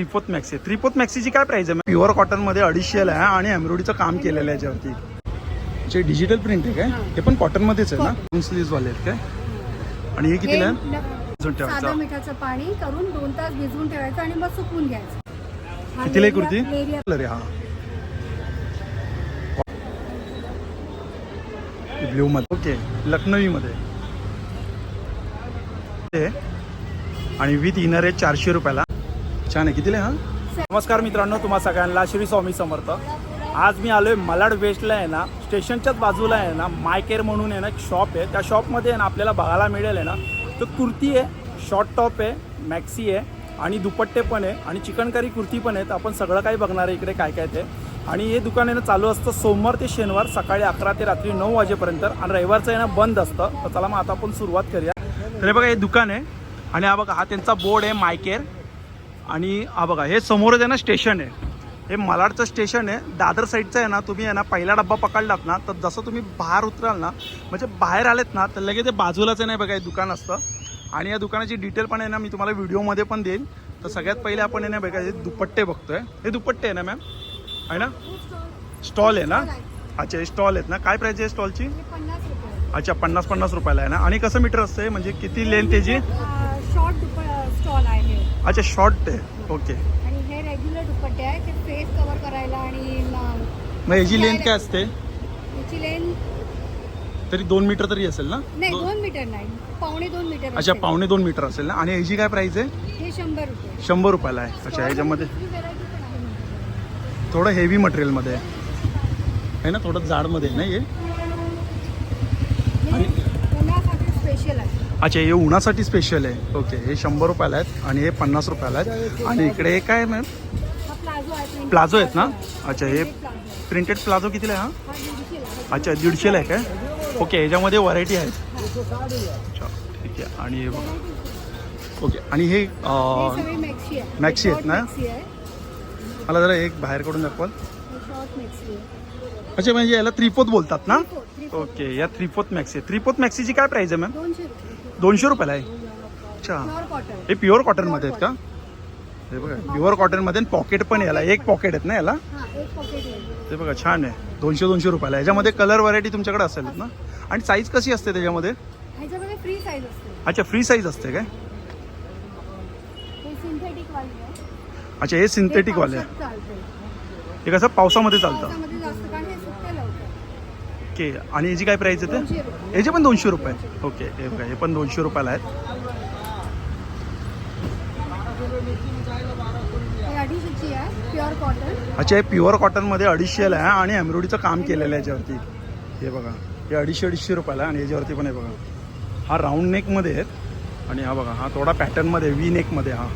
Three fourth maxi. Three fourth मॅक्सीची काय price आहे? Pure कॉटनमध्ये अडीचशेला आहे आणि एम्ब्रॉयडरीचं काम केलेलं आहे याच्यावरती जे डिजिटल प्रिंट आहे काय? हे. पण कॉटन मध्येच आहे ना? स्लीव्ह वाले आहेत काय? आणि हे कितीला आहे? हे मिठाचं पाणी करून दोन तास भिजवून ठेवायचं आणि मग सुकून घ्यायचं. हा कितीला आहे लेरिया- कुर्ती? लेरिया- कलर आहे हा. ब्ल्यू मध्ये. ओके लखनवी मध्ये आणि विथ इनर आहे चारशे रुपयाला. छान आहे. कितीला हा? नमस्कार मित्रांनो तुम्हा सगळ्यांना श्री स्वामी समर्थ. आज मी आलोय मलाड वेस्टला आहे ना स्टेशनच्याच बाजूला आहे ना माय केअर म्हणून आहे ना एक शॉप आहे. त्या शॉपमध्ये आहे ना आपल्याला बघायला मिळेल आहे ना तर कुर्ती आहे शॉर्ट टॉप आहे मॅक्सी आहे आणि दुपट्टे पण आहे आणि चिकनकारी कुर्ती पण आहेत आपण सगळं काही बघणार आहे इकडे काय काय ते. आणि हे दुकान आहे ना चालू असतं सोमवार ते शनिवार सकाळी अकरा ते रात्री नऊ वाजेपर्यंत. आणि रविवारचं आहे ना बंद असतं. तर चला मग आता आपण सुरुवात करूया. तर हे बघा हे दुकान आहे. आणि हा बघा हा त्यांचा बोर्ड आहे मायकेअर आणि हा बघा हे समोरच आहे ना स्टेशन आहे. हे मलाडचं स्टेशन आहे. दादर साईडचं आहे ना तुम्ही आहे ना पहिला डब्बा पकडलात ना तर जसं तुम्ही बाहेर उतराल ना म्हणजे बाहेर आलेत ना तर लगेच ते बाजूलाच नाही बघा हे दुकान असतं. आणि या दुकानाची डिटेल पण आहे ना मी तुम्हाला व्हिडिओमध्ये पण देईन. तर सगळ्यात पहिले आपण आहे ना बघा हे दुपट्टे बघतोय. हे दुपट्टे आहे ना मॅम आहे ना? स्टॉल आहे ना? अच्छा हे स्टॉल आहेत ना. काय प्राईज आहे स्टॉलची अच्छा पन्नास पन्नास रुपयाला आहे ना. आणि कसं मीटर असते म्हणजे किती लेंथ त्याची शॉर्ट स्टॉल आहे. हे. अच्छा शॉर्ट आहे. ओके आणि हे रेग्युलर दुपट्टे आहे ते फेस कव्हर करायला आणि न- मग याची लेंथ काय असते? याची लेन तरी दोन मीटर तरी असेल ना? नाही दोन मीटर नाही. पावणे दोन मीटर अच्छा. पावणे दोन मीटर असेल ना? आणि याची काय प्राइस आहे? हे शंभर रुपये. शंभर रुपयाला आहे. अच्छा आहे. माझ्याकडे. थोडं हेवी मटेरियलमध्ये आहे. आहे ना? थोडं जाडमध्ये आहे ना हे उन्हासाठी स्पेशल आहे अच्छा हे उन्हासाठी स्पेशल आहे. ओके हे शंभर रुपयाला आहेत आणि हे पन्नास रुपयाला आहेत. आणि इकडे हे काय मॅम हा प्लाझो आहेत ना. अच्छा हे. प्रिंटेड प्लाझो कितीला आहे हा. हा अच्छा दीडशेला आहे काय? ओके ह्याच्यामध्ये व्हरायटी आहेत अच्छा ठीक आहे. आणि हे बघा. ओके आणि हे मॅक्सी आहे मॅक्सी आहेत ना? मला जरा एक बाहेर कडून दाखवाल हे शॉर्ट मॅक्सी आहे अच्छा म्हणजे याला त्रिपोत बोलतात ना. ओके या थ्रीफोर्थ मॅक्सी. थ्रीफोर्थ मॅक्सीची काय प्राइस आहे मॅम दोनशे रुपये. दोनशे रुपयाला आहे? अच्छा. प्युअर कॉटन हे प्युअर कॉटनमध्ये आहेत का? हे बघा प्युअर कॉटनमध्ये पॉकेट पण याला एक पॉकेट आहेत ना याला? हा एक पॉकेट आहे. ते बघा छान आहे. दोनशे दोनशे रुपयाला याच्यामध्ये कलर व्हरायटी तुमच्याकडे असेल ना? आणि साईज कशी असते त्याच्यामध्ये? अच्छा फ्री साईज असते काय? हे अच्छा हे सिंथेटिक वाले. हे कसं? पावसामध्ये चालतं पावसामध्ये जास्त कारण हे सुकते लवकर ओके. आणि याची काय प्राइस आहे दोनशे ते? रुपये याचे पण दोनशे रुपये. ओके हे बघा हे पण दोनशे रुपयाला आहेत. हे अडीचशेची आहे प्युअर कॉटन अच्छा हे प्युअर कॉटनमध्ये अडीचशेला आहे आणि एम्ब्रॉयडरीचं काम केलेलं आहे याच्यावरती. हे बघा हे अडीचशे अडीचशे रुपयाला आहे आणि याच्यावरती पण आहे बघा. हा राऊंड नेकमध्ये आहेत आणि हा बघा हा थोडा पॅटर्नमध्ये वी नेकमध्ये हा.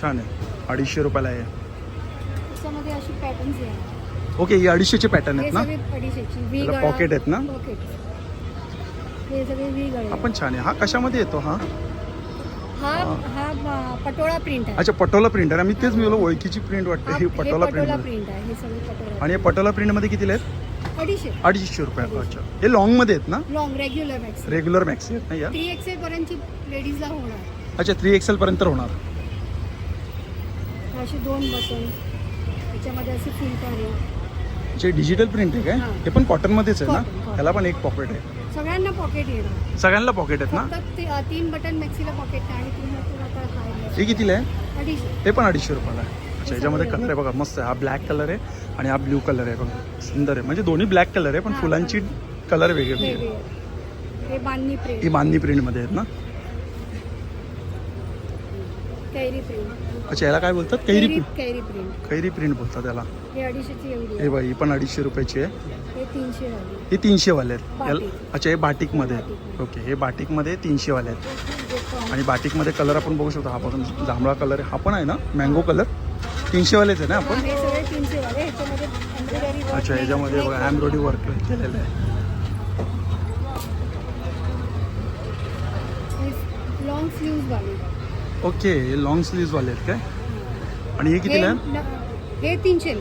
छान आहे. अडीचशे रुपयाला आहे. ओके हे अडीचशेचे पॅटर्न आहेत ना? त्याला pocket आहेत ना? पॉकेट हे सगळे वी गळे. हा पण छान आहे. हा कशामध्ये येतो हा? हा हा. पटोळा प्रिंट अच्छा पटोला प्रिंट आहे. मी तेच मी ओळखीची प्रिंट वाटते. हा- पटोला पटोला प्रिंट प्रिंट हे आणि हे पटोला प्रिंटमध्ये कितीला आहेत? अडीचशे. अडीचशे रुपये. अच्छा. हे लॉंगमध्ये आहेत ना? Long regular max regular maxi आहेत ना या? थ्री एक्सेल पर्यंतची लेडीजला होणार. अच्छा थ्री एक्सेल पर्यंत होणार. असे दोन बटन त्याच्यामध्ये असे फुलकारी जे डिजिटल प्रिंट आहे काय हां. हे पण कॉटनमध्येच आहे Cotton, ना? Cotton. त्याला पण एक पॉकेट आहे. सगळ्यांना पॉकेट येणार. सगळ्यांना पॉकेट आहेत ना? फक्त ते- तीन बटन मॅक्सीला पॉकेट नाही आणि तीन बटन आता काय हे कितीला आहे? अडीचशे. हे पण अडीचशे रुपयाला आहे. अच्छा याच्यामध्ये कलर आहे बघा मस्त आहे. हा ब्लॅक कलर आहे आणि हा ब्ल्यू कलर आहे बघा. सुंदर आहे. म्हणजे दोन्ही ब्लॅक कलर आहे पण फुलांची कलर वेगळे आहे. हे बांधणी प्रिंट प्रिंटमध्ये आहेत ना? कैरी प्रिंट अच्छा याला काय बोलतात? कैरी कैरी प्रिंट कैरी प्रिंट कैरी प्रिंट बोलतात त्याला हे अडीचशेची एवढी हे आहे. बाई ही पण अडीचशे रुपयाची आहे. हे तीनशे वाली. हे तीनशेवाले आहेत. याला बाटिक. अच्छा हे बाटिकमध्ये बाटिक. ओके हे बाटिकमध्ये तीनशेवाले आहेत. पण- आणि बाटिकमध्ये कलर आपण बघू शकतो. हा पासून जांभळा कलर आहे. हा पण आहे ना? Mango colour. तीनशेवालेच आहे ना आपण? हे सगळे तीनशे वाले ह्याच्यामध्ये एम्ब्रॉयडरी वर्क अच्छा नाही- याच्यामध्ये नाही बघा एम्ब्रॉयडरी वर्क केलेलं आहे. लॉंग स्लीव्ज वाले. ओके हे लॉंग स्लीव्हवाले आहेत काय? आणि हे कितीला आहे हे न-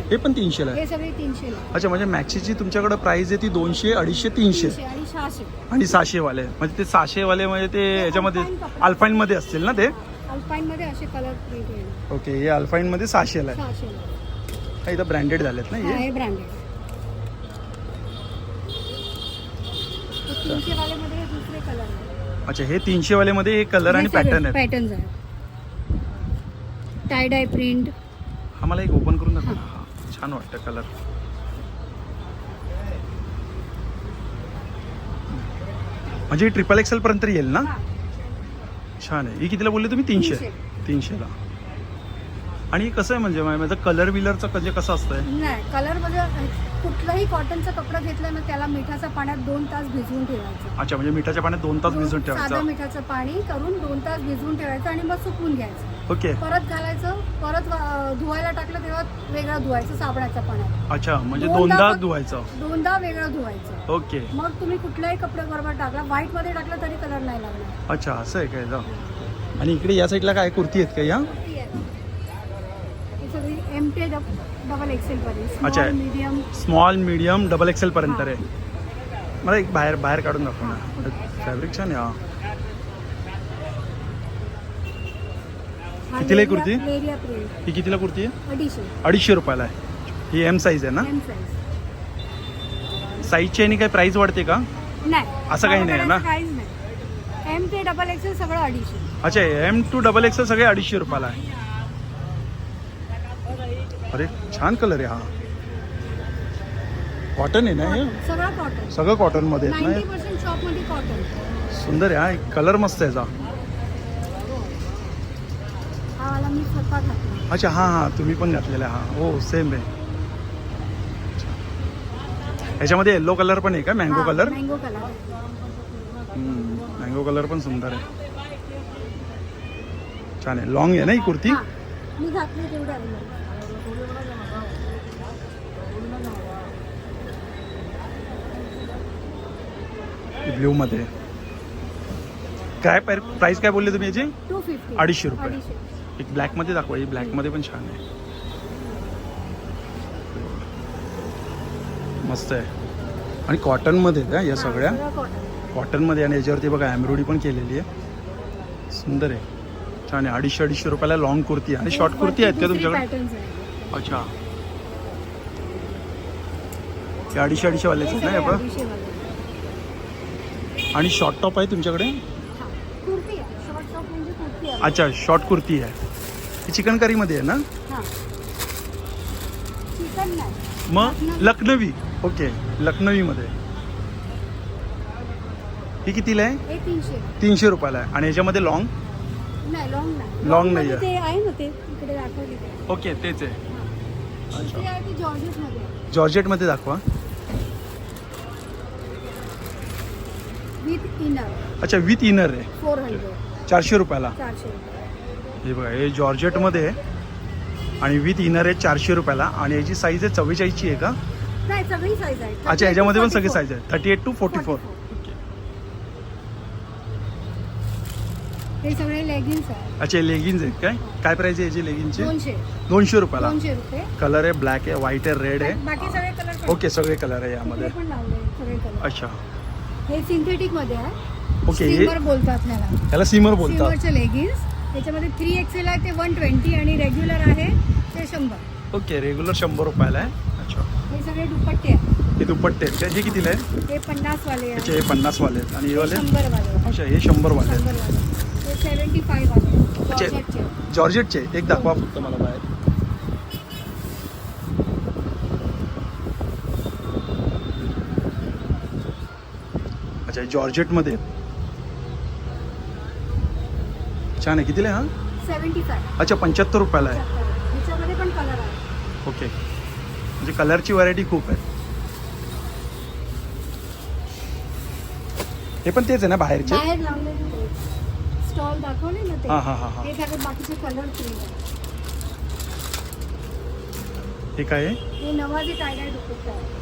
हे पण तीनशेला आहे हे सगळे तीनशेला. अच्छा म्हणजे मॅक्सीची तुमच्याकडे प्राइस आहे ती दोनशे अडीचशे तीनशे. तीनशे आणि सहाशे. आणि सहाशेवाले म्हणजे ते सहाशेवाले म्हणजे ते याच्यामध्ये अल्फाईनमध्ये असतील ना ते? अल्पाईन मध्ये असे कलर प्रिंट ओके हे अल्फाईनमध्ये सहाशेला आहे सहाशे हा, इथं ब्रँडेड झालेत ना हे? हे ब्रँडेड तीनशे वाले मध्ये दुसरे कलर अच्छा हे तीनशेवालेमध्ये हे कलर आणि पॅटर्न आहेत. पॅटर्न्स आहेत. टाय डाय प्रिंट हा मला एक ओपन करून दाखव. हा, छान वाटतं कलर म्हणजे ट्रिपल एक्सेल पर्यंत येईल ना? छान आहे. ही कितीला बोलले तुम्ही? तीनशे. तीनशे. तीनशेला. आणि कसं आहे म्हणजे माझं कलर विलरचं म्हणजे कसं असतंय? नाही कलर म्हणजे कुठलाही कॉटनचा कपडा घेतला ना त्याला मिठाच्या पाण्यात दोन तास भिजवून ठेवायचं. अच्छा म्हणजे मिठाच्या पाण्यात दोन तास साधं ठेवायचं. मिठाचं पाणी करून दोन तास भिजवून ठेवायचं आणि मग सुकवून घ्यायचं. ओके. परत घालायचं परत अं, धुवायला टाकलं तेव्हा वेगळं धुवायचं साबणाच्या पाण्यात. अच्छा म्हणजे दोनदा धुवायचं. दोनदा वेगळं धुवायचं. ओके. मग तुम्ही कुठल्याही कपडे बरोबर टाकला व्हाईटमध्ये टाकलं तरी कलर नाही लागणार. अच्छा असं आहे काय आणि इकडे या साईडला काय कुर्ती आहेत का या? ही सगळी एम टे डबल एक्सेल अच्छा. Medium small medium double XL पर्यंत आहे. मला एक बाहेर बाहेर काढून दाखव ना. फॅब्रिक छान आहे हा. कितीला आहे कुर्ती? लेरिया प्रिंट. ही कितीला कुर्ती आहे? अडीचशे. अडीचशे रुपयाला आहे. ही एम साईज आहे ना? साईजची आणि काही प्राईस वाढते का? नाही. असं काही नाही आहे ना? काहीच नाही. एम ते डबल एक्सेल सगळं अडीचशे. अच्छा एम टू डबल एक्सेल सगळे अडीचशे रुपयाला आहे. अरे छान कलर आहे हा. कॉटन आहे ना हे? सगळं कॉटन सगळं कॉटनमध्ये आहेत नाईन्टी ना पर्सेंट शॉपमध्ये कॉटन सुंदर आहे हा कलर मस्त आहे याचा हा वाला मी स्वतः घातला. अच्छा हां हां तुम्ही पण घातलेला हा. हो सेम आहे. याच्यामध्ये येल्लो कलर पण आहे का? Mango colour mango colour mango colour पण सुंदर आहे. छान आहे. लॉंग आहे ना ही कुर्ती? हा मी घातली तेवढ्या ब्ल्यू मध्ये. काय प्राइस काय बोलले तुम्ही याची? टू फिफ्टी अडीचशे रुपये. अडीचशे. एक ब्लॅकमध्ये दाखवा ही ब्लॅकमध्ये पण छान आहे. मस्त आहे. आणि कॉटनमध्ये का या सगळ्या? कॉटन कॉटनमध्ये आणि याच्यावरती बघा एम्ब्रॉयडरी पण केलेली आहे. सुंदर आहे. छान आहे. अडीचशे अडीचशे रुपयाला लॉंग कुर्ती आहे. आणि शॉर्ट कुर्ती आहेत का तुमच्याकडे? अच्छा. अडीचशे अडीचशे वालेच हे आहेत ना सगळे हे बघ. अडीचशे वाले. आणि शॉर्ट टॉप आहे तुमच्याकडे हा. कुर्ती आहे शॉर्ट टॉप म्हणजे कुर्ती आहे अच्छा शॉर्ट कुर्ती आहे. ही चिकन करीमध्ये आहे ना? हा. चिकन नाही. मग लखनवी. ओके लखनवीमध्ये. ही कितीला आहे? हे तीनशे. तीनशे रुपयाला आहे. आणि याच्यामध्ये लॉंग नाही लॉंग नाही. Long. ते आहे ना ते? इकडे दाखवली ते ओके तेच आहे. दुसरी आहे ती जॉर्जेटमध्ये आहे. जॉर्जेटमध्ये दाखवा. विथ इनर अच्छा विथ इनर आहे. फोर हंड्रेड चारशे रुपयाला. चारशे हे बघा हे जॉर्जेटमध्ये आहे. आणि विथ इनर आहे चारशे रुपयाला. आणि याची साईज आहे चव्वेचाळीसची आहे का? नाही सगळी साईज आहे. अच्छा याच्यामध्ये पण सगळी 44. साईज आहे. Thirty eight to forty four 44. हे सगळे लेगिन्स आहे. अच्छा लेगिन्स आहेत काय? काय प्राइस आहे याची लेगिन्सची दोनशे. दोनशे रुपयाला. दोनशे रुपये. कलर आहे ब्लॅक आहे व्हाईट आहे रेड बाकी आहे सगळे कलर ओके सगळे कलर आहे यामध्ये. पण लावले सगळे कलर अच्छा. हे सिंथेटिकमध्ये आहे. ओके हे स्टीमर बोलतात ह्याला याला सीमर बोलतात. स्टीमरचे लेगिन्स त्याच्यामध्ये थ्री एक्सेल आहे ते वन ट्वेंटी आणि रेग्युलर आहे ते शंभर. ओके रेग्युलर शंभर रुपयाला आहे. अच्छा. हे सगळे दुपट्टे आहेत. हे दुपट्टे आहेत. का हे कितीला आहे हे पन्नास वाले अच्छा आहे हे पन्नास वाले आहेत. आणि हे हे वाले शंभर वाले अच्छा हे शंभर वाले आहेत. शंभर वाले हे सेव्हन्टी फाईव्ह वाले अच्छा. जॉर्जेटचे. जॉर्जेटचे एक दाखवा फक्त मला बाहेर. अच्छा जॉर्जेटमध्ये. छान आहे. कितीला हा? अच्छा पंच्याहत्तर रुपयाला आहे. ह्याच्यामध्ये पण कलर आहे. ओके म्हणजे कलरची व्हरायटी खूप आहे. हे पण तेच आहे ना बाहेरचे? बाहेर लावलेले स्टॉल दाखवले ना ते. हां हां हां हां. हे सगळे बाकीचे कलर प्रिंट आहे. हे काय आहे? हे दुपट्टा आहे.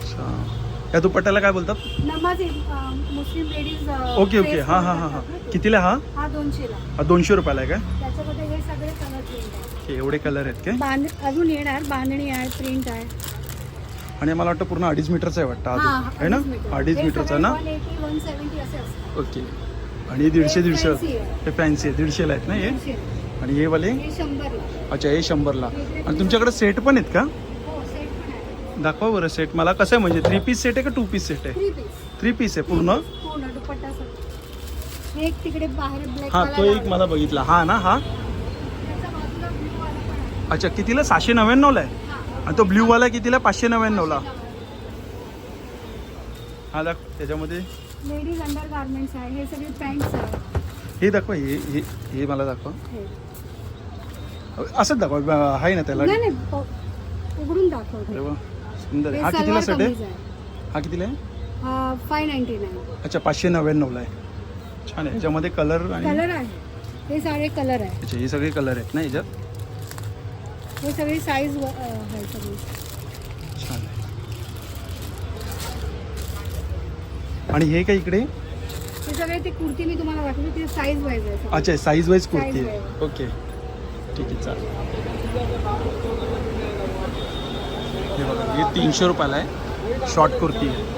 अच्छा. या दुपट्ट्याला काय बोलतात? नमाजी अं, मुस्लिम लेडीज ओके ओके. हां हां हां हां. कितीला हा? हा दोनशेला. हा दोनशे रुपयाला आहे काय? त्याच्यामध्ये हे सगळे कलर प्रिंट आहे. ओके, एवढे कलर आहेत काय? बांध अजून येणार बांधणी आहे प्रिंट आहे. आणि मला वाटतं पूर्ण अडीच मीटरचं आहे वाटतं अजून आहे ना. अडीच मीटरचं ना? 180, 170 असे असतात. ओके. आणि दीडशे हे दीडशे. fancy आहे. हे फॅन्सी आहे. दीडशेला आहेत ना हे. आणि हे वाले? हे शंभरला. अच्छा हे शंभरला. आणि तुमच्याकडे सेट पण आहेत का? दाखवा बरं सेट मला कसं आहे म्हणजे थ्री पीस सेट आहे का टू पीस सेट आहे? थ्री पीस थ्री पीस आहे पूर्ण? पूर्ण दुपट्टा सगळं. हे एक तिकडे बाहेर ब्लॅक हा तो एक मला बघितला. हा ना हा? त्याच्या बाजूला blue वाला पण आहे. अच्छा कितीला? सहाशे नव्याण्णवला आहे? हा. आणि तो ब्ल्यू वाला कितीला? पाचशे नव्याण्णवला. हा दाख त्याच्यामध्ये? लेडीज अंडर गार्मेंट्स आहे. हे सगळे पॅन्ट्स आहे हे दाखवा हे हे हे मला दाखवा. हे. असंच दाखवा ब- आहे ना त्याला? नाही नाही प- उघडून दाखवते अरे वा. सुंदर हे कितीला सेट आहे? हा कितीला आहे? फाय नाईन्टी नाईन अच्छा पाचशे नव्याण्णवला आहे. छान आहे. याच्यामध्ये कलर आणि कलर आहे. हे सारे कलर आहे. अच्छा हे सगळे कलर आहेत ना याच्यात? हे सगळी साईज आहे सगळी. छान आहे. आणि हे काय इकडे? हे सगळे ते कुर्ती मी तुम्हाला वाटली ते साईज वाईज आहे सगळे. अच्छा साईज वाईज कुर्ती Size आहे. wise. ओके ठीक आहे चालेल. हे बघा हे तीनशे रुपयाला आहे. शॉर्ट कुर्ती आहे.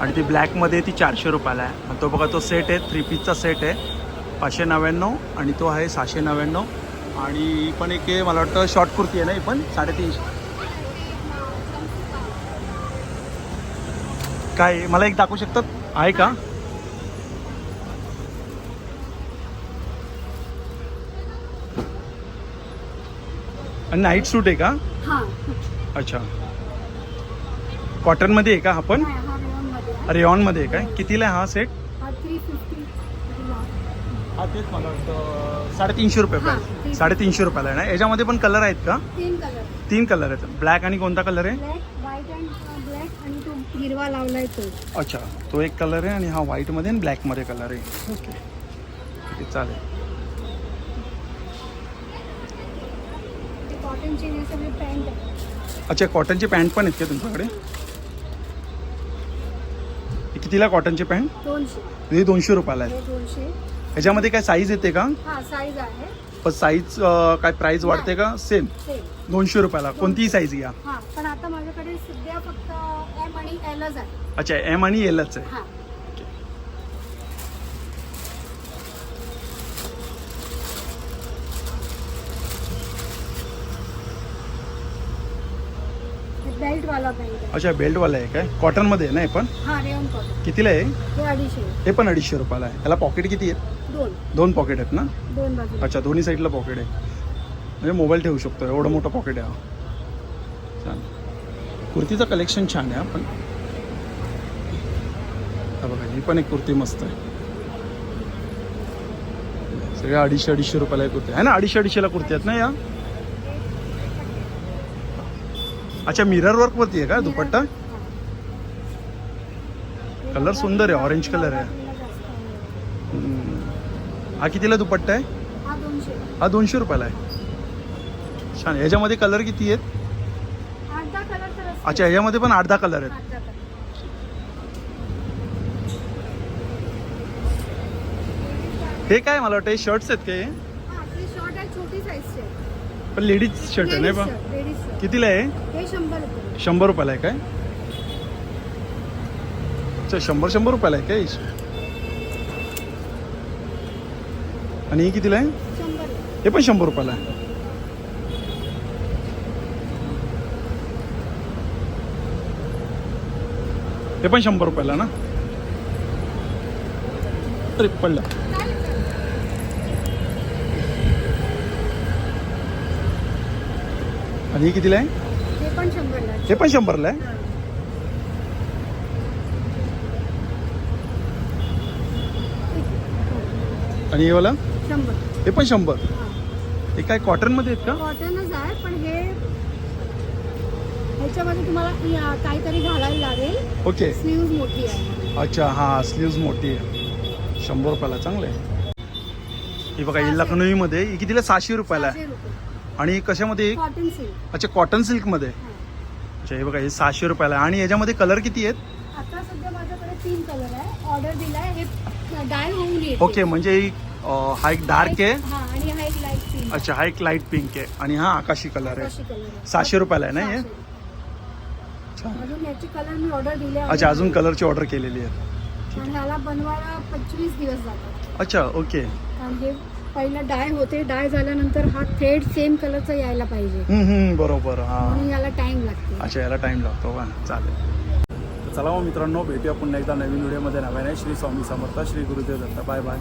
आणि ती ब्लॅकमध्ये ती चारशे रुपयाला आहे. आणि तो बघा तो सेट आहे. थ्री पीसचा सेट आहे. पाचशे नव्याण्णव आणि तो आहे सहाशे नव्याण्णव. आणि ही पण एक आहे मला वाटतं शॉर्ट कुर्ती आहे ना ही पण? साडेतीनशे. काय मला एक दाखवू शकतात? आहे का? आणि नाईट सूट आहे का? हा. अच्छा. कॉटनमध्ये आहे का हा पण. रेऑनमध्ये आहे. काय? कितीला आहे हा सेट हा तेच मला वाटतं. साडेतीनशे रुपये प्राईस. साडेतीनशे रुपयाला आहे ना? याच्यामध्ये पण कलर आहेत का? तीन कलर तीन कलर आहेत. ब्लॅक आणि कोणता कलर आहे? हिरवा लावलाय तो. अच्छा तो एक कलर आहे आणि हा व्हाईटमध्ये आणि ब्लॅकमध्ये कलर आहे. ओके ठीक आहे चालेल. ते कॉटनचे सगळे पॅन्ट आहे. अच्छा कॉटनचे पॅन्ट पण आहेत का तुमच्याकडे? हे कितीला कॉटनचे पॅन्ट दोनशे. हे दोनशे रुपयाला आहे हे दोनशे. ह्याच्यामध्ये काय साईज येते का? हा साईज आहे. पण साईज काय प्राइस वाढते का? सेम सेम दोनशे रुपयाला. कोणतीही साईज घ्या. हा पण आता माझ्याकडे सध्या फक्त एम आणि एलच आहे. अच्छा एम आणि एलच आहे. हा. बेल्ट. वाला पॅन्ट अच्छा बेल्टवाला आहे काय? कॉटनमध्ये आहे ना हे पण? हा रेयन कॉटन. कितीला आहे? हे अडीचशे हे पण अडीचशे रुपयाला आहे. त्याला पॉकेट किती आहेत? दोन. दोन पॉकेट आहेत ना? दोन बाजू अच्छा दोन्ही साईडला पॉकेट आहे. म्हणजे मोबाईल ठेवू शकतो एवढं मोठं पॉकेट आहे हा. छान. कुर्तीचं कलेक्शन छान आहे हा पण हा बघा ही पण एक कुर्ती मस्त आहे. सगळ्या अडीचशे अडीचशे रुपयाला एक कुर्ती आहे ना अडीचशे अडीचशेला कुर्ती आहेत ना या? अच्छा मिरर वर्क वरती आहे का दुपट्टा? कलर सुंदर आहे, orange color आहे. हा कितीला दुपट्टा आहे? हा दोनशे. हा रुपयाला आहे. छान. याच्यामध्ये कलर किती आहेत? कलर. अच्छा याच्यामध्ये पण आठ दहा कलर आहेत. हे काय मला वाटतं हे शर्ट्स आहेत काय हा ते शॉर्ट आहे छोटी साईजचे पण लेडीज शर्ट आहे नाही बा? कितीला आहे? हे शंभर रुपये. शंभर रुपयाला आहे काय? अच्छा शंभर शंभर रुपयाला आहे काय? आणि ही कितीला आहे? शंभर रुपये. हे पण शंभर रुपयाला आहे. हे पण शंभर रुपयाला ना? अरे पडला आणि ही कितीला आहे? हे पण शंभरला आहे. हे पण शंभरला आहे? हा. आणि हे वाला? शंभर. हे पण शंभर. हा. काय कॉटनमध्ये आहेत का? कॉटनच आहे पण हे ह्याच्यामध्ये तुम्हाला या- काहीतरी घालायला लागेल. ओके. मोठी आहे. अच्छा हां स्लीव्ज मोठी आहे. शंभर रुपयाला चांगलं आहे. ही बघा ही लखनौमध्ये ही कितीला? सहाशे रुपयाला आहे. सहाशे रुपये. आणि कशामध्ये कॉटन सिल्क अच्छा कॉटन सिल्कमध्ये हा. अच्छा हे बघा हे सहाशे रुपयाला आहे. आणि याच्यामध्ये कलर किती आहेत? आता सध्या माझ्याकडे तीन कलर आहे. ऑर्डर दिलाय. हे डाय होऊन येते. ओके म्हणजे ही, अं, हा एक डार्क आहे. हा आणि हा एक लाइट पिंक अच्छा हा एक लाइट पिंक आहे. आणि हा आकाशी कलर आहे. कलर सहाशे रुपयाला आहे ना हे? सहाशे. छान अजून याची कलर मी ऑर्डर दिले अच्छा अजून कलरची ऑर्डर केलेली आहे. आणि ह्याला बनवायला पंचवीस दिवस जातात. अच्छा ओके कारण हे पहिला डाय होते डाय झाल्यानंतर हा थ्रेड सेम कलरचा यायला पाहिजे. हम्म, हम्म, बरोबर हा. म्हणून याला टाइम लागते. अच्छा याला टाइम लागतो का चालेल. तर चला मग मित्रांनो भेटूया पुन्हा एकदा नवीन व्हिडिओमध्ये नव्याने श्री स्वामी समर्थ श्री गुरुदेव दत्त. Bye bye.